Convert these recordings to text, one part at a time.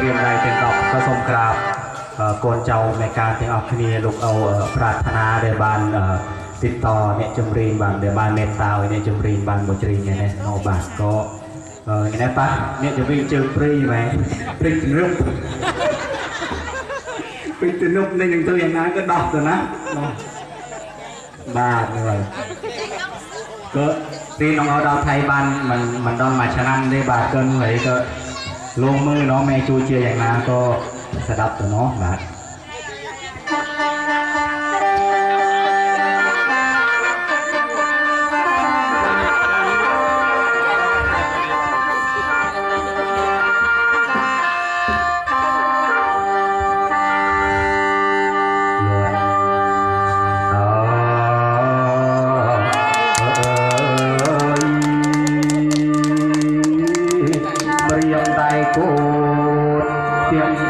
រៀបរាយទាំង10ក៏សូមក្រាបកូនចៅមេការទាំងអស់គ្នាលោកអូប្រាថ្នាដែលបានទីតអ្នកចម្រៀងបានដែលបានមេត្តាឲ្យអ្នកចម្រៀងបានមកច្រៀងថ្ងៃនេះមកបាទក៏ថ្ងៃនេះប៉ះអ្នកចម្រៀងជើងព្រីហ្មងព្រីជំរុំពេញទៅនុបនេះនឹងទៅយ៉ាងណាក៏ដោះទៅណាបាទហើយក៏ទីនងដល់ថៃបានមិនមិនដល់មួយឆ្នាំទេបាទកឹងហើយក៏ លងមើលណោះមេជួយជាយ៉ាងណាក៏ស្ដាប់ទៅណោះបាទព្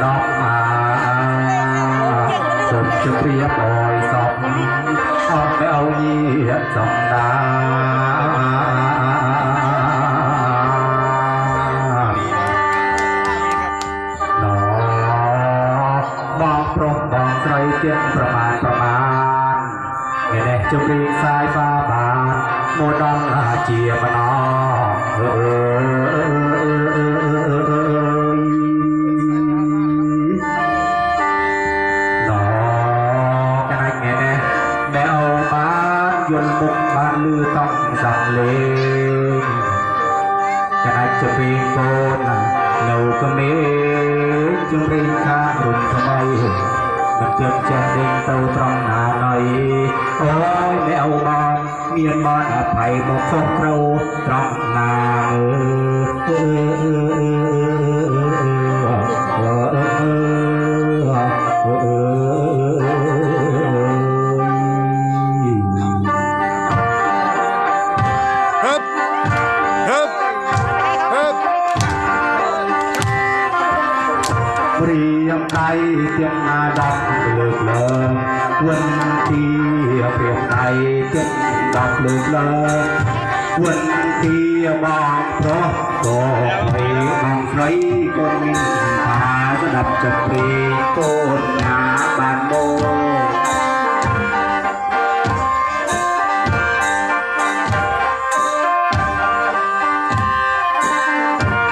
ដកមកសូមជម្រាបអយសពអត់ទៅឲ្យញាតសំដាដល់បងប្រុសបងស្រីទៀតប្រមាណប្រមាណនេះនេះជម្រាបផ្សាយបាបានមកដល់ជាបណ្ដោអឺ bụng bán lư tông dòng lên cái này chụp hình cô nè nấu có mê chụp hình khá rùm thầm ai mình chụp chân đinh tâu trong nà này ôi đeo bán miền bán à phải một phong trâu trong nà ព្រៀងដៃទាំងណាដល់លើកលើវិនទីព្រៀងដៃទាំងដល់លើកលើវិនទីបងប្រុសក៏ព្រៀងអង្គស្រីក៏មានថាស្ដាប់ចិត្តព្រៀងកូនណា